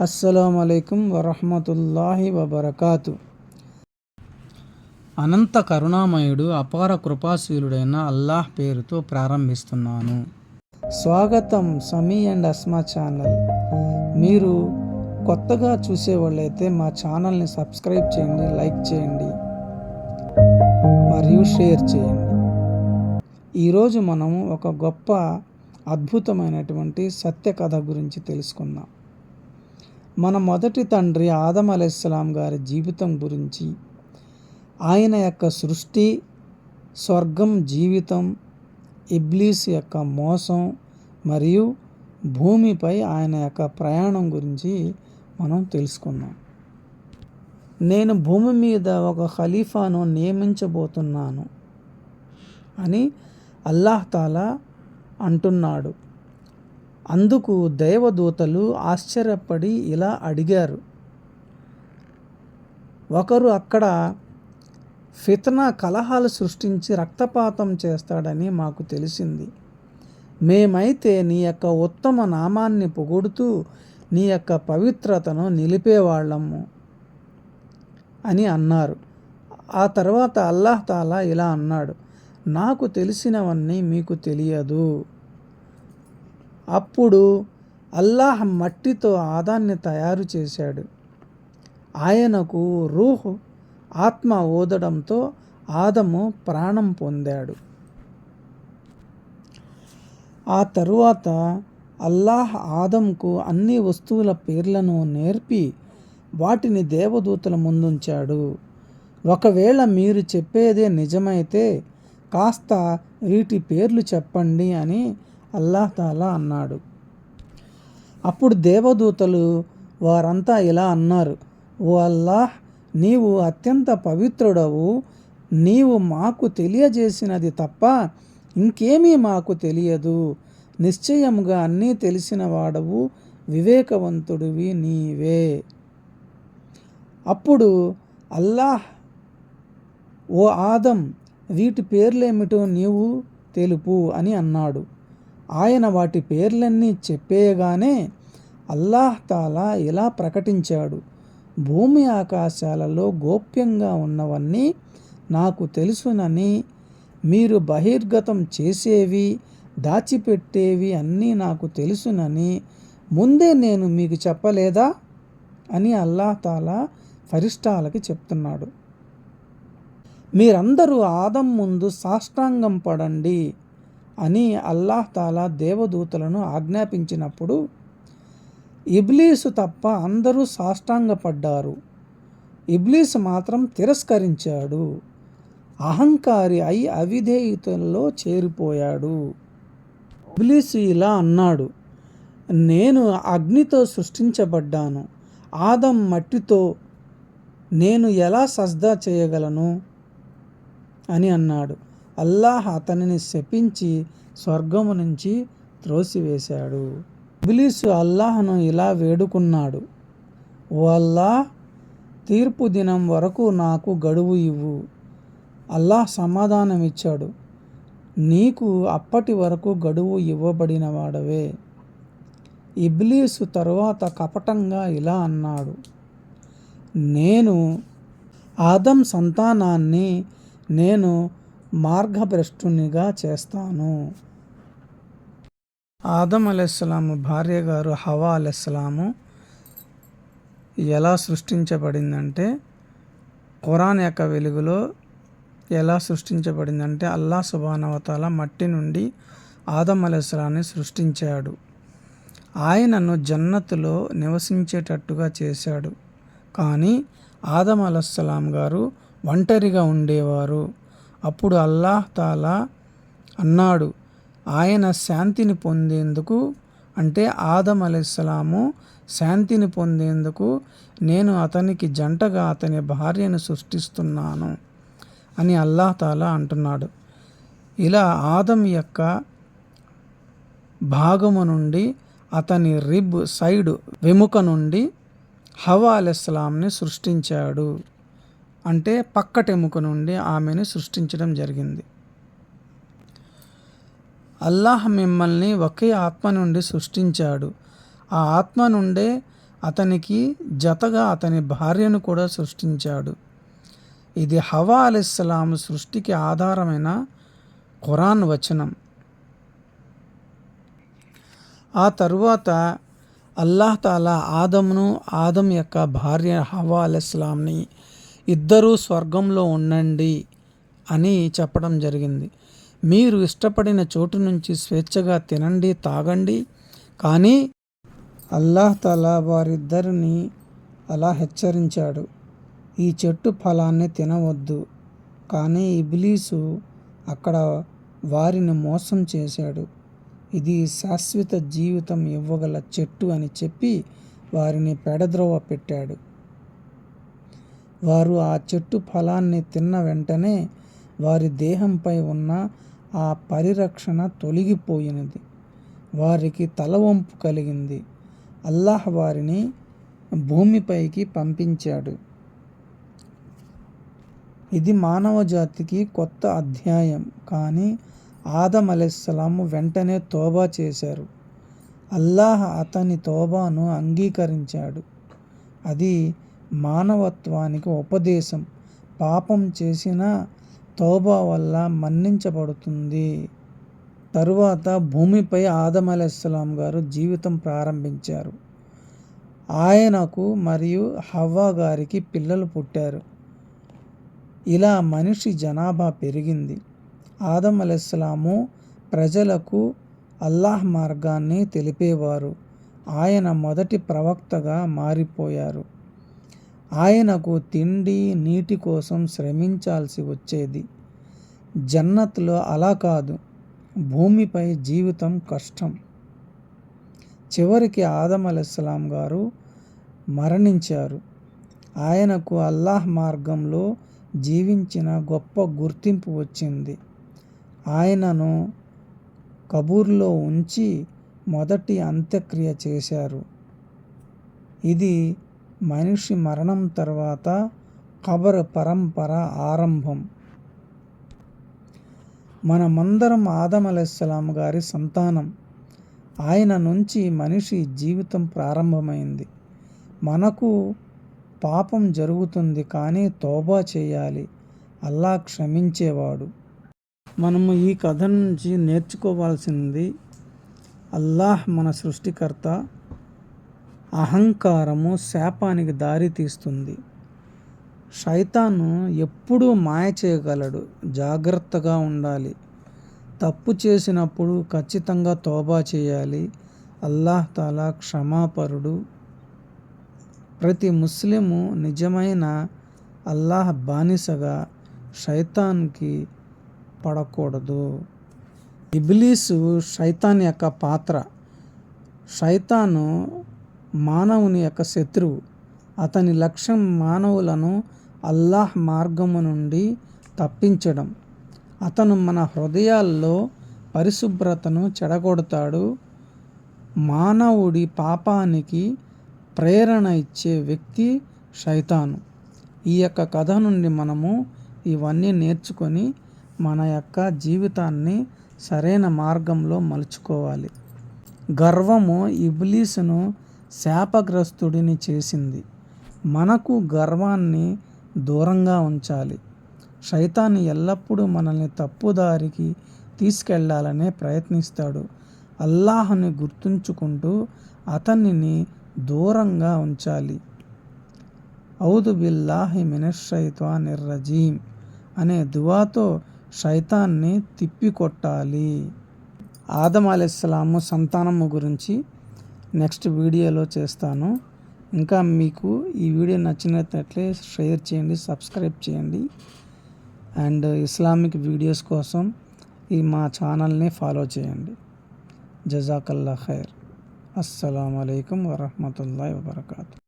అస్సలం అయికం వరహమతుల్లాహి వబర్కాతు. అనంత కరుణామయుడు అపార కృపాశీలుడైన అల్లాహ్ పేరుతో ప్రారంభిస్తున్నాను. స్వాగతం సమీ అండ్ అస్మా ఛానల్. మీరు కొత్తగా చూసేవాళ్ళైతే మా ఛానల్ని సబ్స్క్రైబ్ చేయండి లైక్ చేయండి మరియు షేర్ చేయండి. ఈరోజు మనము ఒక గొప్ప అద్భుతమైనటువంటి సత్య కథ గురించి తెలుసుకుందాం. మన మొదటి తండ్రి ఆదం అలైస్లాం గారి జీవితం గురించి ఆయన యొక్క సృష్టి స్వర్గం జీవితం ఇబ్లీస్ యొక్క మోసం మరియు భూమిపై ఆయన యొక్క ప్రయాణం గురించి మనం తెలుసుకుందాం. నేను భూమి మీద ఒక ఖలీఫాను నియమించబోతున్నాను అని అల్లాహ్తాలా అంటున్నాడు. అందుకు దేవదూతలు ఆశ్చర్యపడి ఇలా అడిగారు. ఒకరు అక్కడ ఫితన కలహాలు సృష్టించి రక్తపాతం చేస్తాడని మాకు తెలిసింది. మేమైతే నీ యొక్క ఉత్తమ నామాన్ని పొగుడుతూ నీ యొక్క పవిత్రతను నిలిపేవాళ్ళము అని అన్నారు. ఆ తర్వాత అల్లాహ్ ఇలా అన్నాడు నాకు తెలిసినవన్నీ మీకు తెలియదు. అప్పుడు అల్లాహ్ మట్టితో ఆదాన్ని తయారు చేశాడు. ఆయనకు రూహ్ ఆత్మ ఓదడంతో ఆదము ప్రాణం పొందాడు. ఆ తరువాత అల్లాహ్ ఆదంకు అన్ని వస్తువుల పేర్లను నేర్పి వాటిని దేవదూతల ముందుంచాడు. ఒకవేళ మీరు చెప్పేదే నిజమైతే కాస్త వీటి పేర్లు చెప్పండి అని అల్లాహతాలా అన్నాడు. అప్పుడు దేవదూతలు వారంతా ఇలా అన్నారు ఓ అల్లాహ్ నీవు అత్యంత పవిత్రుడవు. నీవు మాకు తెలియజేసినది తప్ప ఇంకేమీ మాకు తెలియదు. నిశ్చయముగా అన్నీ తెలిసిన వాడవు. వివేకవంతుడివి నీవే. అప్పుడు అల్లాహ్ ఓ ఆదం వీటి పేర్లేమిటో నీవు తెలుపు అని అన్నాడు. ఆయన వాటి పేర్లన్నీ చెప్పేయగానే అల్లాహ్ తాలా ఇలా ప్రకటించాడు భూమి ఆకాశాలలో గోప్యంగా ఉన్నవన్నీ నాకు తెలుసునని మీరు బహిర్గతం చేసేవి దాచిపెట్టేవి అన్నీ నాకు తెలుసునని ముందే నేను మీకు చెప్పలేదా? అని అల్లాహ్ తాలా ఫరిష్టాలకి చెప్తున్నాడు. మీరందరూ ఆదం ముందు సాష్టాంగం పడండి అని అల్లాహ్ తాలా దేవదూతలను ఆజ్ఞాపించినప్పుడు ఇబ్లీసు తప్ప అందరూ సాష్టాంగపడ్డారు. ఇబ్లీస్ మాత్రం తిరస్కరించాడు. అహంకారి అయి అవిధేయుతల్లో చేరిపోయాడు. ఇబ్లీసు ఇలా అన్నాడు నేను అగ్నితో సృష్టించబడ్డాను. ఆదం మట్టితో నేను ఎలా సజ్దా చేయగలను అని అన్నాడు. అల్లాహ్ అతనిని శపించి స్వర్గము నుంచి త్రోసివేశాడు. ఇబ్లీసు అల్లాహ్ను ఇలా వేడుకున్నాడు ఓ అల్లాహ్ తీర్పు దినం వరకు నాకు గడువు ఇవ్వు. అల్లాహ్ సమాధానం ఇచ్చాడు నీకు అప్పటి వరకు గడువు ఇవ్వబడిన వాడవే ఇబ్లీసు తరువాత కపటంగా ఇలా అన్నాడు నేను ఆదం సంతానాన్ని నేను మార్గభ్రష్టునిగా చేస్తాను. ఆదం అలెస్లాము భార్య గారు హవా అలెస్లాము ఎలా సృష్టించబడిందంటే ఖురాన్ యొక్క వెలుగులో ఎలా సృష్టించబడిందంటే అల్లా సుబానవతాల మట్టి నుండి ఆదం అలెస్లాన్ని సృష్టించాడు. ఆయనను జన్నతులో నివసించేటట్టుగా చేశాడు. కానీ ఆదం అలస్సలాం గారు ఒంటరిగా ఉండేవారు. అప్పుడు అల్లాహ్ తాలా అన్నాడు ఆయన శాంతిని పొందేందుకు అంటే ఆదం అలైస్లాము శాంతిని పొందేందుకు నేను అతనికి జంటగా అతని భార్యను సృష్టిస్తున్నాను అని అల్లాహ్ తాలా అంటున్నాడు. ఇలా ఆదం యొక్క భాగము నుండి అతని రిబ్ సైడ్ వెముక నుండి హవా అలెస్లాంని సృష్టించాడు. అంటే పక్కటెముక నుండి ఆమెను సృష్టించడం జరిగింది. అల్లాహ్ మిమ్మల్ని ఒకే ఆత్మ నుండి సృష్టించాడు. ఆ ఆత్మ నుండే అతనికి జతగా అతని భార్యను కూడా సృష్టించాడు. ఇది హవా అలెస్లాం సృష్టికి ఆధారమైన ఖురాన్ వచనం. ఆ తరువాత అల్లాహ్ తాలా ఆదమును ఆదం యొక్క భార్య హవా అలెస్లాంని ఇద్దరూ స్వర్గంలో ఉండండి అని చెప్పడం జరిగింది. మీరు ఇష్టపడిన చోటు నుంచి స్వేచ్ఛగా తినండి తాగండి. కానీ అల్లాహ్ తలా వారిద్దరిని అలా హెచ్చరించాడు. ఈ చెట్టు ఫలాన్ని తినవద్దు. కానీ ఇబ్లీసు అక్కడ వారిని మోసం చేశాడు. ఇది శాశ్వత జీవితం ఇవ్వగల చెట్టు అని చెప్పి వారిని పెడద్రోవ పెట్టాడు. వారు ఆ చెట్టు ఫలాన్ని తిన్న వెంటనే వారి దేహంపై ఉన్న ఆ పరిరక్షణ తొలగిపోయినది. వారికి తలవంపు కలిగింది. అల్లాహ్ వారిని భూమిపైకి పంపించాడు. ఇది మానవ జాతికి కొత్త అధ్యాయం. కానీ ఆదం అలెస్సలాము వెంటనే తోబా చేశారు. అల్లాహ్ అతని తోబాను అంగీకరించాడు. అది మానవత్వానికి ఉపదేశం. పాపం చేసిన తోబా వల్ల మన్నించబడుతుంది. తరువాత భూమిపై ఆదం అలెస్లాం గారు జీవితం ప్రారంభించారు. ఆయనకు మరియు హవ్వా గారికి పిల్లలు పుట్టారు. ఇలా మనిషి జనాభా పెరిగింది. ఆదం అలెస్లాము ప్రజలకు అల్లాహ్ మార్గాన్ని తెలిపేవారు. ఆయన మొదటి ప్రవక్తగా మారిపోయారు. ఆయనకు తిండి నీటి కోసం శ్రమించాల్సి వచ్చేది. జన్నత్లో అలా కాదు భూమిపై జీవితం కష్టం. చివరికి ఆదం అలెస్లాం గారు మరణించారు. ఆయనకు అల్లాహ్ మార్గంలో జీవించిన గొప్ప గుర్తింపు వచ్చింది. ఆయనను కబూర్లో ఉంచి మొదటి అంత్యక్రియ చేశారు. ఇది మనిషి మరణం తర్వాత కబర్ పరంపర ఆరంభం. మనమందరం ఆదం అలెస్లాం గారి సంతానం. ఆయన నుంచి మనిషి జీవితం ప్రారంభమైంది. మనకు పాపం జరుగుతుంది కానీ తోబా చేయాలి. అల్లా క్షమించేవాడు. మనము ఈ కథ నుంచి నేర్చుకోవాల్సింది అల్లాహ్ మన సృష్టికర్త అహంకారము శాపానికి దారితీస్తుంది శైతాను ఎప్పుడూ మాయ చేయగలడు. జాగ్రత్తగా ఉండాలి. తప్పు చేసినప్పుడు ఖచ్చితంగా తోబా చేయాలి. అల్లాహ్ తాలా క్షమాపరుడు. ప్రతి ముస్లిము నిజమైన అల్లాహ్ బానిసగా శైతాన్కి పడకూడదు. ఇబ్లీసు శైతాన్ యొక్క పాత్ర. శైతాను మానవుని యొక్క శత్రువు. అతని లక్ష్యం మానవులను అల్లాహ్ మార్గము నుండి తప్పించడం. అతను మన హృదయాల్లో పరిశుభ్రతను చెడగొడతాడు. మానవుడి పాపానికి ప్రేరణ ఇచ్చే వ్యక్తి శైతాను. ఈ యొక్క కథ నుండి మనము ఇవన్నీ నేర్చుకొని మన యొక్క జీవితాన్ని సరైన మార్గంలో మలుచుకోవాలి. గర్వము ఇబ్లీసును శాపగ్రస్తుడిని చేసింది. మనకు గర్వాన్ని దూరంగా ఉంచాలి. శైతాన్ని ఎల్లప్పుడూ మనల్ని తప్పుదారికి తీసుకెళ్ళాలనే ప్రయత్నిస్తాడు. అల్లాహ్ని గుర్తుంచుకుంటూ అతనిని దూరంగా ఉంచాలి. ఔదు బిల్లాహి మినషైతాన్ రజీం అనే దువాతో శైతాన్ని తిప్పికొట్టాలి. ఆదం అలెస్లాము సంతానము గురించి నెక్స్ట్ వీడియోలో చేస్తాను. ఇంకా మీకు ఈ వీడియో నచ్చినట్లయితే షేర్ చేయండి సబ్స్క్రైబ్ చేయండి. అండ్ ఇస్లామిక్ వీడియోస్ కోసం ఈ మా ఛానల్ని ఫాలో చేయండి. జజాకల్లా ఖైర్. అస్సలం అయికం వరహమూల వబర్కూ